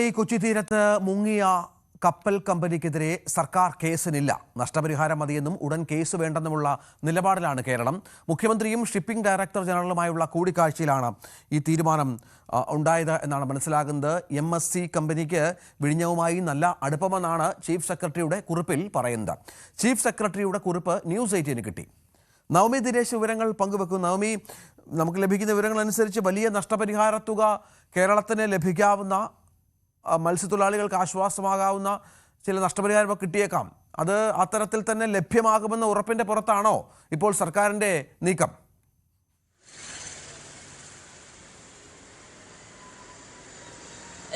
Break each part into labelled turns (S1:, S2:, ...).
S1: ഈ കൊച്ചി തീരത്ത് മുങ്ങിയ കപ്പൽ കമ്പനിക്കെതിരെ സർക്കാർ കേസിനില്ല. നഷ്ടപരിഹാരം മതിയെന്നും ഉടൻ കേസ് വേണ്ടെന്നുമുള്ള നിലപാടിലാണ് കേരളം. മുഖ്യമന്ത്രിയും ഷിപ്പിംഗ് ഡയറക്ടർ ജനറലുമായുള്ള കൂടിക്കാഴ്ചയിലാണ് ഈ തീരുമാനം ഉണ്ടായത് എന്നാണ് മനസ്സിലാകുന്നത്. എം എസ് സി കമ്പനിക്ക് വിഴിഞ്ഞവുമായി നല്ല അടുപ്പമെന്നാണ് ചീഫ് സെക്രട്ടറിയുടെ കുറിപ്പിൽ പറയുന്നത്. ചീഫ് സെക്രട്ടറിയുടെ കുറിപ്പ് ന്യൂസ് എയ്റ്റീന് കിട്ടി. നവമി ദിനേശ് വിവരങ്ങൾ പങ്കുവെക്കും. നവമി നമുക്ക് ലഭിക്കുന്ന വിവരങ്ങൾ അനുസരിച്ച് വലിയ നഷ്ടപരിഹാര തുക കേരളത്തിന് ലഭിക്കാവുന്ന മത്സ്യത്തൊഴിലാളികൾക്ക് ആശ്വാസമാകാവുന്ന ചില നഷ്ടപരിഹാരമൊക്കെ കിട്ടിയേക്കാം. അത് അത്തരത്തിൽ തന്നെ ലഭ്യമാകുമെന്ന ഉറപ്പിന്റെ പുറത്താണോ ഇപ്പോൾ സർക്കാരിന്റെ നീക്കം?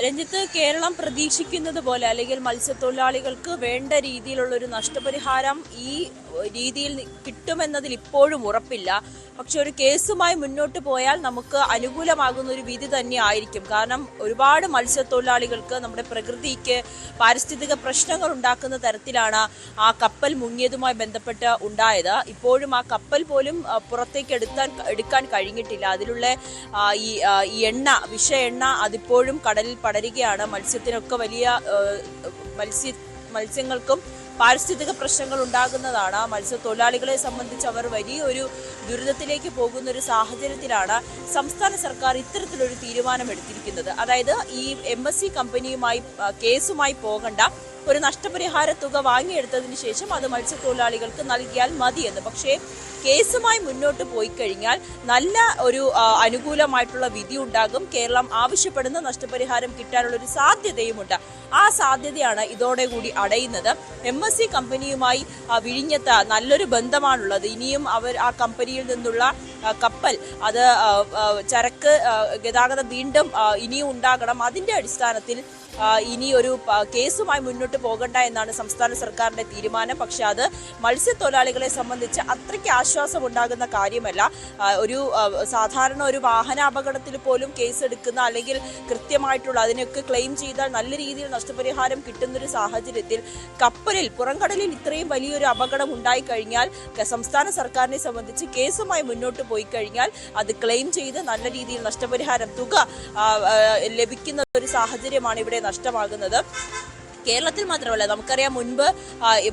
S2: രഞ്ജിത്ത് കേരളം പ്രതീക്ഷിക്കുന്നത് പോലെ അല്ലെങ്കിൽ മത്സ്യത്തൊഴിലാളികൾക്ക് വേണ്ട രീതിയിലുള്ള ഒരു നഷ്ടപരിഹാരം ഈ രീതിയിൽ കിട്ടുമെന്നതിൽ ഇപ്പോഴും ഉറപ്പില്ല. പക്ഷെ ഒരു കേസുമായി മുന്നോട്ട് പോയാൽ നമുക്ക് അനുകൂലമാകുന്ന ഒരു വിധി തന്നെ ആയിരിക്കും. കാരണം ഒരുപാട് മത്സ്യത്തൊഴിലാളികൾക്ക് നമ്മുടെ പ്രകൃതിക്ക് പാരിസ്ഥിതിക പ്രശ്നങ്ങൾ ഉണ്ടാക്കുന്ന തരത്തിലാണ് ആ കപ്പൽ മുങ്ങിയതുമായി ബന്ധപ്പെട്ട് ഉണ്ടായത്. ഇപ്പോഴും ആ കപ്പൽ പോലും പുറത്തേക്ക് എടുത്താൻ എടുക്കാൻ കഴിഞ്ഞിട്ടില്ല. അതിലുള്ള ഈ എണ്ണ വിഷ എണ്ണ അതിപ്പോഴും കടലിൽ പടരുകയാണ് മത്സ്യത്തിനൊക്കെ വലിയ മത്സ്യ മത്സ്യങ്ങൾക്കും പാരിസ്ഥിതിക പ്രശ്നങ്ങൾ ഉണ്ടാകുന്നതാണ്. മത്സ്യത്തൊഴിലാളികളെ സംബന്ധിച്ച് അവർ വലിയൊരു ദുരിതത്തിലേക്ക് പോകുന്ന ഒരു സാഹചര്യത്തിലാണ് സംസ്ഥാന സർക്കാർ ഇത്തരത്തിലൊരു തീരുമാനം എടുത്തിരിക്കുന്നത് അതായത് ഈ എം കമ്പനിയുമായി കേസുമായി പോകണ്ട ഒരു നഷ്ടപരിഹാര തുക വാങ്ങിയെടുത്തതിന് ശേഷം അത് മത്സ്യത്തൊഴിലാളികൾക്ക് നൽകിയാൽ മതിയെന്ന്. പക്ഷേ കേസുമായി മുന്നോട്ട് പോയി കഴിഞ്ഞാൽ നല്ല ഒരു അനുകൂലമായിട്ടുള്ള വിധി ഉണ്ടാകും കേരളം ആവശ്യപ്പെടുന്ന നഷ്ടപരിഹാരം കിട്ടാനുള്ള ഒരു സാധ്യതയുമുണ്ട്. ആ സാധ്യതയാണ് ഇതോടെ കൂടി അടയുന്നത്. എം എസ് സി കമ്പനിയുമായി വിഴിഞ്ഞത്ത് നല്ലൊരു ബന്ധമാണുള്ളത്. ഇനിയും അവർ ആ കമ്പനിയിൽ നിന്നുള്ള കപ്പൽ അത് ചരക്ക് ഗതാഗതം വീണ്ടും ഇനിയും ഉണ്ടാകണം. അതിന്റെ അടിസ്ഥാനത്തിൽ ഇനി ഒരു കേസുമായി മുന്നോട്ട് പോകണ്ട എന്നാണ് സംസ്ഥാന സർക്കാരിന്റെ തീരുമാനം. പക്ഷെ അത് മത്സ്യത്തൊഴിലാളികളെ സംബന്ധിച്ച് അത്രയ്ക്ക് ആശ്വാസം ഉണ്ടാകുന്ന കാര്യമല്ല ഒരു സാധാരണ ഒരു വാഹന അപകടത്തിൽ പോലും കേസ് എടുക്കുന്ന അല്ലെങ്കിൽ കൃത്യമായിട്ടുള്ള അതിനൊക്കെ ക്ലെയിം ചെയ്താൽ നല്ല രീതിയിൽ നഷ്ടപരിഹാരം കിട്ടുന്ന ഒരു സാഹചര്യത്തിൽ കപ്പലിൽ പുറംകടലിൽ ഇത്രയും വലിയൊരു അപകടം ഉണ്ടായി കഴിഞ്ഞാൽ സംസ്ഥാന സർക്കാരിനെ സംബന്ധിച്ച് കേസുമായി മുന്നോട്ട് പോയി കഴിഞ്ഞാൽ അത് ക്ലെയിം ചെയ്ത് നല്ല രീതിയിൽ നഷ്ടപരിഹാരം തുക ലഭിക്കുന്ന ഒരു സാഹചര്യമാണ് ഇവിടെ നഷ്ടമാകുന്നത്. കേരളത്തിൽ മാത്രമല്ല നമുക്കറിയാം മുൻപ്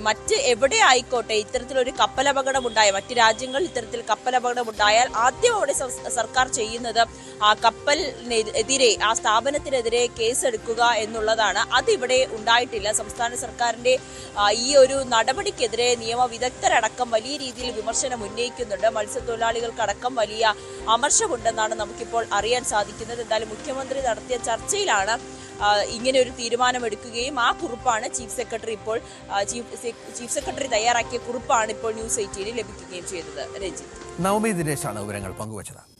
S2: മറ്റ് എവിടെ ആയിക്കോട്ടെ ഇത്തരത്തിലൊരു കപ്പലപകടം ഉണ്ടായ മറ്റ് രാജ്യങ്ങളിൽ ഇത്തരത്തിൽ കപ്പലപകടം ഉണ്ടായാൽ ആദ്യം അവിടെ സർക്കാർ ചെയ്യുന്നത് ആ കപ്പലിനെതിരെ ആ സ്ഥാപനത്തിനെതിരെ കേസെടുക്കുക എന്നുള്ളതാണ്. അതിവിടെ ഉണ്ടായിട്ടില്ല. സംസ്ഥാന സർക്കാരിന്റെ ഈ ഒരു നടപടിക്കെതിരെ നിയമ വിദഗ്ധരടക്കം വലിയ രീതിയിൽ വിമർശനം ഉന്നയിക്കുന്നുണ്ട്. മത്സ്യത്തൊഴിലാളികൾക്കടക്കം വലിയ അമർഷമുണ്ടെന്നാണ് നമുക്കിപ്പോൾ അറിയാൻ സാധിക്കുന്നത്. എന്തായാലും മുഖ്യമന്ത്രി നടത്തിയ ചർച്ചയിലാണ് ഇങ്ങനെ ഒരു തീരുമാനമെടുക്കുകയും ആ കുറിപ്പാണ് ചീഫ് സെക്രട്ടറി ഇപ്പോൾ ചീഫ് സെക്രട്ടറി തയ്യാറാക്കിയ കുറിപ്പാണ് ഇപ്പോൾ ന്യൂസ് എയ്റ്റീനിൽ ലഭിക്കുകയും ചെയ്തത്. രഞ്ജിത്ത്.
S1: നവമി ദിനേശാണ് വിവരങ്ങൾ പങ്കുവച്ചത്.